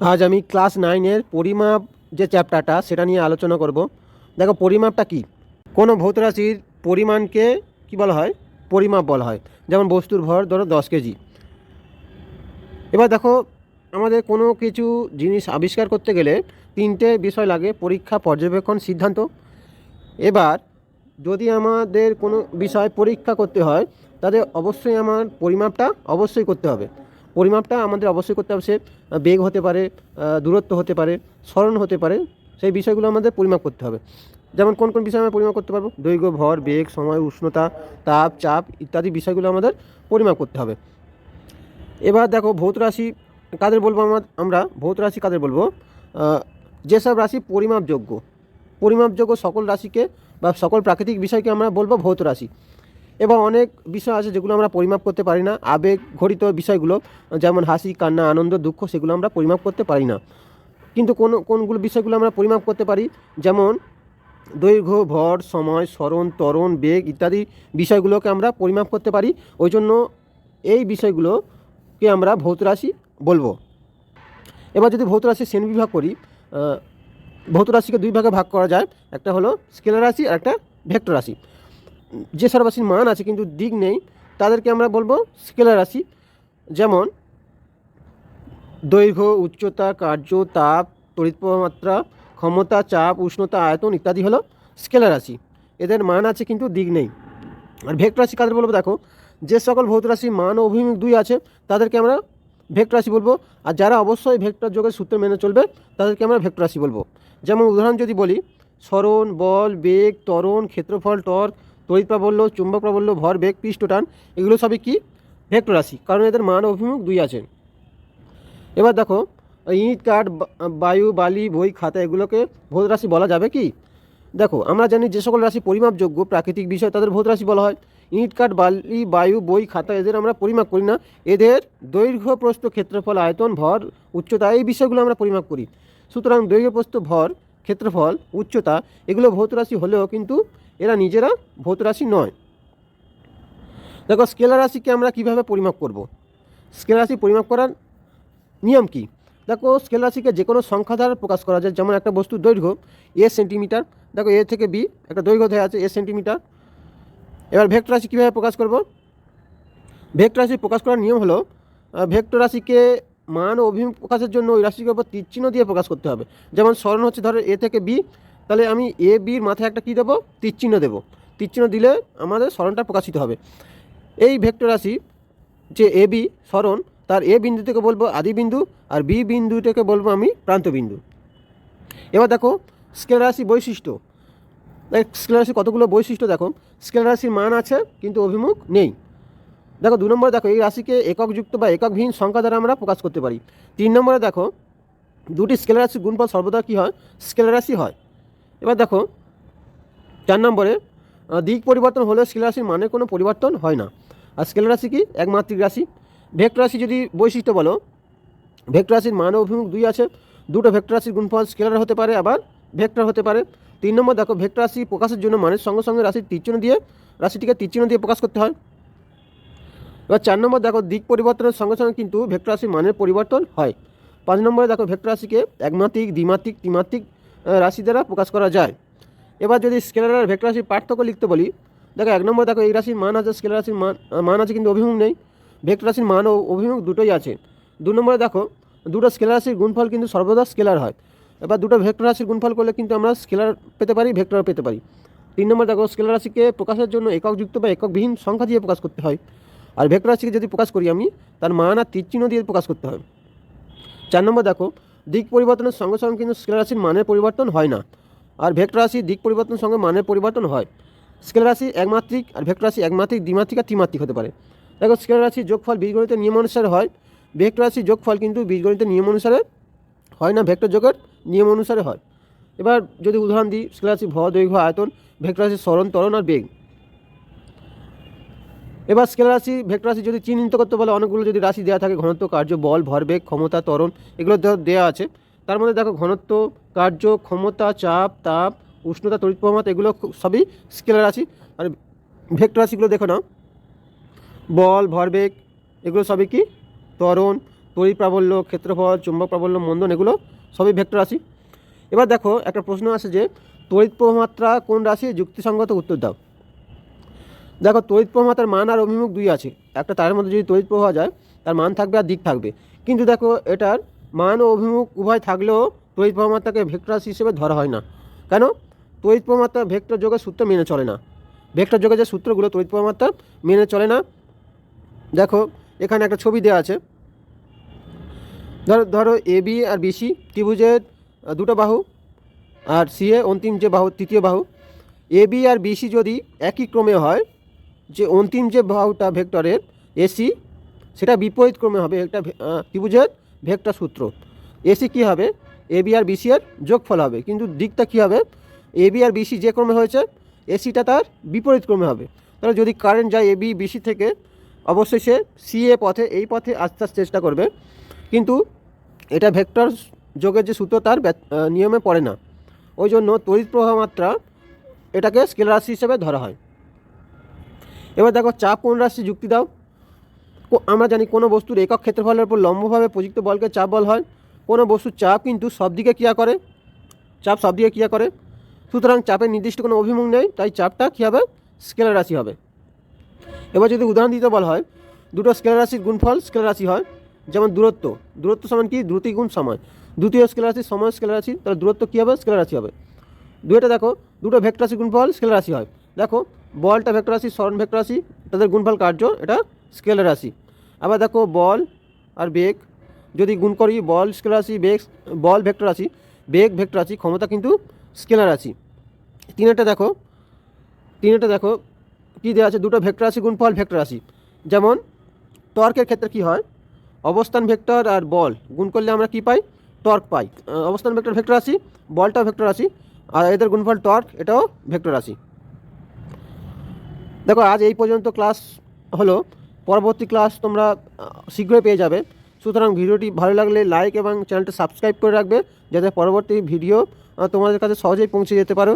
আজ আমি ক্লাস নাইনের পরিমাপ যে চ্যাপ্টারটা সেটা নিয়ে আলোচনা করব। দেখো, পরিমাপটা কি? কোনো ভৌত রাশির পরিমাণকে কি বলা হয়? পরিমাপ বলা হয়। যেমন বস্তুর ভর ধরো দশ কেজি। এবার দেখো, আমাদের কোনো কিছু জিনিস আবিষ্কার করতে গেলে তিনটে বিষয় লাগে, পরীক্ষা, পর্যবেক্ষণ, সিদ্ধান্ত। এবার যদি আমাদের কোনো বিষয় পরীক্ষা করতে হয় তাদের অবশ্যই আমার পরিমাপটা অবশ্যই করতে হবে। পরিমাপটা আমাদের অবশ্যই করতে হবে। সে বেগ হতে পারে দূরত্ব হতে পারে স্মরণ হতে পারে, সেই বিষয়গুলো আমাদের পরিমাপ করতে হবে। যেমন কোন কোন বিষয় আমরা পরিমাপ করতে পারব? দৈর্ঘ্য, ভর, বেগ, সময়, উষ্ণতা, তাপ, চাপ ইত্যাদি বিষয়গুলো আমাদের পরিমাপ করতে হবে। এবার দেখো ভৌত রাশি কাদের বলব আমরা আমরা? ভৌত রাশি কাদের বলব? যেসব রাশি পরিমাপযোগ্য পরিমাপযোগ্য সকল রাশিকে বা সকল প্রাকৃতিক বিষয়কে আমরা বলব ভৌত রাশি। এবং অনেক বিষয় আছে যেগুলো আমরা পরিমাপ করতে পারি না। আবেগ ঘটিত বিষয়গুলো, যেমন হাসি, কান্না, আনন্দ, দুঃখ, সেগুলো আমরা পরিমাপ করতে পারি না। কিন্তু কোন, কোনগুলো বিষয়গুলো আমরা পরিমাপ করতে পারি? যেমন দৈর্ঘ্য, ভর, সময়, স্মরণ, ত্বরণ, বেগ ইত্যাদি বিষয়গুলোকে আমরা পরিমাপ করতে পারি। ওই জন্য এই বিষয়গুলোকে আমরা ভৌত রাশি বলব। এবার যদি ভৌত রাশির শ্রেণি বিভাগ করি ভৌত রাশিকে দুই ভাগে ভাগ করা যায়। একটা হলো স্কেলার রাশি আর একটা ভেক্টর রাশি। যে সব রাশির মান আছে কিন্তু দিক নেই, তাদেরকে আমরা বলব স্কেলার রাশি। যেমন, দৈর্ঘ্য, উচ্চতা, কার্য, তাপ, তড়িৎ মাত্রা, ক্ষমতা, চাপ, উষ্ণতা, আয়তন ইত্যাদি হলো স্কেলার রাশি। এদের মান আছে কিন্তু দিক নেই। আর ভেক্টর রাশি কাদের বলব? দেখো, যে সকল ভৌত রাশির মান ও অভিমুখ দুই আছে, তাদেরকে আমরা ভেক্টর রাশি বলব। আর যারা অবশ্যই ভেক্টর যোগের সূত্র মেনে চলবে, তাদেরকে আমরা ভেক্টর রাশি বলব। যেমন উদাহরণ যদি বলি স্মরণ বল, বেগ, ত্বরণ, ক্ষেত্রফল, টর্ক তড়িৎ প্রাবল্য চুম্বক প্রাবল্য ভর, বেগ পৃষ্ঠটান এগুলো সবই কি? ভেক্টর রাশি। কারণ এদের মান, অভিমুখ দুই আছে। এবার দেখো, ইট, কাঠ বায়ু, বালি বই খাতা, এগুলোকে ভৌত রাশি বলা যাবে কি? দেখো, আমরা জানি যে সকল রাশি পরিমাপযোগ্য, প্রাকৃতিক বিষয় তাদের ভৌত রাশি বলা হয়। ইট, কাঠ, বালি, বায়ু বই খাতা, এদের আমরা পরিমাপ করি না। এদের দৈর্ঘ্য প্রস্থ ক্ষেত্রফল, আয়তন, ভর, উচ্চতা, এই বিষয়গুলো আমরা পরিমাপ করি। সুতরাং দৈর্ঘ্য প্রস্থ ভর, ক্ষেত্রফল, উচ্চতা, এগুলো ভৌত রাশি হলেও কিন্তু এরা নিজেরা ভৌত রাশি নয়। দেখো, স্কেলার রাশিকে আমরা কীভাবে পরিমাপ করব? স্কেলার রাশি পরিমাপ করার নিয়ম কি? দেখো স্কেল রাশিকে যে কোনো সংখ্যা দ্বারা প্রকাশ করা যায়। যেমন একটা বস্তুর দৈর্ঘ্য এ সেন্টিমিটার, দেখো, এ থেকে বি, একটা দৈর্ঘ্য দেওয়া আছে এ সেন্টিমিটার। এবার ভেক্টর রাশি কীভাবে প্রকাশ করব? ভেক্টর রাশি প্রকাশ করার নিয়ম হলো ভেক্টর রাশিকে মান ও অভিমুখ প্রকাশের জন্য ওই রাশিকে উপর তীরচিহ্ন দিয়ে প্রকাশ করতে হবে। যেমন স্মরণ হচ্ছে ধরো এ থেকে বি তাহলে আমি এ বির মাথায় একটা কী দেবো? তীরচিহ্ন দেবো। তীরচিহ্ন দিলে আমাদের স্মরণটা প্রকাশিত হবে। এই ভেক্টর রাশি যে এ বি স্মরণ, তার এ বিন্দু থেকে বলব আদি বিন্দু, আর বি বিন্দু থেকে বলব আমি প্রান্ত বিন্দু। এবার দেখো স্কেলার রাশি বৈশিষ্ট্য। দেখ স্কেলার রাশি কতগুলো বৈশিষ্ট্য দেখো? স্কেলার রাশির মান আছে, কিন্তু অভিমুখ নেই। দেখো, দু নম্বরে দেখো, এই রাশিকে এককযুক্ত বা এককবিহীন সংখ্যা দ্বারা আমরা প্রকাশ করতে পারি। তিন নম্বরে দেখো, দুটি স্কেলার রাশির গুণফল সর্বদা কী হয়? স্কেলার রাশি হয়। এবার দেখো, চার নম্বরে দিক পরিবর্তন হলে স্কেলার রাশির মানের কোনো পরিবর্তন হয় না। আর স্কেলার রাশি কি? একমাত্রিক রাশি। ভেক্টর রাশি যদি বৈশিষ্ট্য বলো, ভেক্টর রাশির মান অভিমুখ দুই আছে। দুটো ভেক্টর রাশির গুণফল স্কেলার হতে পারে, আবার ভেক্টর হতে পারে। তিন নম্বর দেখো, ভেক্টর রাশি প্রকাশের জন্য মানের সঙ্গে সঙ্গে রাশির তীরচিহ্ন দিয়ে, রাশিটিকে তীরচিহ্ন দিয়ে প্রকাশ করতে হয়। এবার চার নম্বর দেখো, দিক পরিবর্তনের সঙ্গে সঙ্গে কিন্তু ভেক্টর রাশির মানের পরিবর্তন হয়। পাঁচ নম্বরে দেখো, ভেক্টর রাশিকে একমাত্রিক, দ্বিমাত্রিক, ত্রিমাত্রিক রাশি দ্বারা প্রকাশ করা যায়। এবার যদি স্কেলার আর ভেক্টর রাশির পার্থক্য লিখতে বলি, দেখো এক নম্বর দেখো এই রাশির মান আছে, স্কেলার রাশির মান মান আছে কিন্তু অভিমুখ নেই। ভেক্টর রাশির মান ও অভিমুখ দুটোই আছে। দু নম্বরে দেখো, দুটো স্কেলার রাশির গুণফল কিন্তু সর্বদা স্কেলার হয়। এবার দুটো ভেক্টর রাশির গুণফল করলে কিন্তু আমরা স্কেলার পেতে পারি ভেক্টর পেতে পারি। তিন নম্বর দেখো, স্কেলার রাশিকে প্রকাশের জন্য এককযুক্ত বা এককবিহীন সংখ্যা দিয়ে প্রকাশ করতে হয়। আর ভেক্টর রাশিকে যদি প্রকাশ করি আমি, তার মান আর তীরচিহ্ন দিয়ে প্রকাশ করতে হয়। চার নম্বর দেখো দিক পরিবর্তনের সঙ্গে সঙ্গে কিন্তু স্কেলার রাশির মানের পরিবর্তন হয় না। আর ভেক্টর রাশির দিক পরিবর্তনের সঙ্গে মানের পরিবর্তন হয়। স্কেলার রাশি একমাত্রিক আর ভেক্টর রাশি একমাত্রিক, দ্বিমাত্রিক আর ত্রিমাত্রিক হতে পারে। দেখো, স্কেলার রাশির যোগফল বীজগণিতের নিয়ম অনুসারে হয়। ভেক্টর রাশির যোগফল কিন্তু বীজগণিতের নিয়ম অনুসারে হয় না, ভেক্টর যোগের নিয়ম অনুসারে হয়। এবার যদি উদাহরণ দিই, স্কেলার রাশি দৈর্ঘ্য, আয়তন, ভেক্টর রাশির স্মরণ, ত্বরণ আর বেগ। এবার স্কেলার রাশি, ভেক্টর রাশি যদি চিহ্নিত করতে বলে, অনেকগুলো যদি রাশি দেওয়া থাকে, ঘনত্ব, কার্য, বল, ভরবেগ, ক্ষমতা, ত্বরণ, এগুলো দেওয়া আছে। তার মধ্যে দেখো ঘনত্ব, কার্য, ক্ষমতা, চাপ, তাপ, উষ্ণতা, তড়িৎ প্রমাত এগুলো সবই স্কেলার রাশি। আর ভেক্টর রাশিগুলো দেখো না বল, ভরবেগ, এগুলো সবই কি? ত্বরণ, তড়িৎ প্রাবল্য, ক্ষেত্রফল, চুম্বক প্রাবল্য, মন্দন, এগুলো সবই ভেক্টর রাশি। এবার দেখো একটা প্রশ্ন আছে যে, তড়িৎ প্রমাত্রা কোন রাশি? যুক্তিসঙ্গত উত্তর দাও। দেখো তড়িৎ প্রমাত্রার মান আর অভিমুখ দুই আছে। একটা তারের মধ্যে যদি তড়িৎ প্রবাহ যায়, তার মান থাকবে আর দিক থাকবে। কিন্তু দেখো এটার মান ও অভিমুখ উভয় থাকলেও তড়িৎ প্রমাত্রাকে ভেক্টর রাশি হিসেবে ধরা হয় না। কেন? তড়িৎ প্রমাত্রা ভেক্টর যোগের সূত্র মেনে চলে না। ভেক্টর যোগের যে সূত্রগুলো তড়িৎ প্রমাত্রা মেনে চলে না। দেখো, এখানে একটা ছবি দেওয়া আছে। ধরো ধরো এ বি আর বিসি ত্রিভুজের দুটো বাহু আর সি এ অন্তিম যে বাহু, তৃতীয় বাহু। এ বি আর বিসি যদি একই ক্রমে হয় যে অন্তিম যে বাহুটা ভেক্টরের এসি সেটা বিপরীত ক্রমে হবে। একটা ত্রিভুজের ভেক্টর সূত্র। এসি কী হবে? এ বি আর বিসি এর যোগফল হবে। কিন্তু দিকটা কী হবে? এ বি আর বিসি যে ক্রমে হয়েছে এসিটা তার বিপরীত ক্রমে হবে। তাহলে যদি কারেন্ট যায় এ বি বিসি থেকে, অবশ্যই সে এ পথে, এই পথে আসতে আসতে চেষ্টা করবে। কিন্তু এটা ভেক্টর যোগের যে সূত্র, তার নিয়মে পড়ে না। ওই জন্য তড়িৎ প্রবাহ মাত্রা এটাকে স্কেলার রাশি হিসেবে ধরা হয়। এবার দেখো চাপ কোন রাশি যুক্তি দাও। আমরা জানি কোনো বস্তুর একক ক্ষেত্রফলের উপর লম্বভাবে প্রযুক্ত বলকে চাপ বল হয়। কোনো বস্তুর চাপ কিন্তু সব দিকে ক্রিয়া করে। চাপ সব দিকে ক্রিয়া করে। সুতরাং চাপের নির্দিষ্ট কোনো অভিমুখ নেই, তাই চাপটা কী হবে? স্কেলার রাশি হবে। এবার যদি উদাহরণ দিতে বলা হয়, দুটো স্কেলার রাশির গুণফল স্কেলার রাশি হয়, যেমন দূরত্ব। দূরত্ব সমান কি? দ্রুতি গুণ সময়। দ্বিতীয় স্কেলার রাশি সময় স্কেলার রাশি, তাহলে দূরত্ব কী হবে? স্কেলার রাশি হবে। দুইটা দেখো, দুটো ভেক্টর রাশি গুণফল স্কেলার রাশি হয়। দেখো বলটা ভেক্টর রাশি স্মরণ ভেক্টর রাশি, তাদের গুণফল কার্য এটা স্কেলার রাশি। আবার দেখো বল আর বেগ, যদি গুণ করি বল স্কেলার রাশি, বেগ, বল ভেক্টর রাশি, বেগ ভেক্টর রাশি ক্ষমতা কিন্তু স্কেলার রাশি। তিনটা দেখো তিনটা দেখো, কী দেওয়া আছে? দুটো ভেক্টর রাশি, গুণফল ভেক্টর রাশি। যেমন টর্কের ক্ষেত্রে কি হয়? অবস্থান ভেক্টর আর বল, গুণ করলে আমরা কি পাই? টর্ক পাই। অবস্থান ভেক্টর ভেক্টর রাশি, বলটাও ভেক্টর রাশি, আর এদের গুণফল টর্ক, এটাও ভেক্টর রাশি। দেখো, আজ এই পর্যন্ত ক্লাস হলো। পরবর্তী ক্লাস তোমরা শীঘ্রই পেয়ে যাবে। সুতরাং ভিডিওটি ভালো লাগলে লাইক এবং চ্যানেলটা সাবস্ক্রাইব করে রাখবে, যাতে পরবর্তী ভিডিও তোমাদের কাছে সহজেই পৌঁছে যেতে পারো।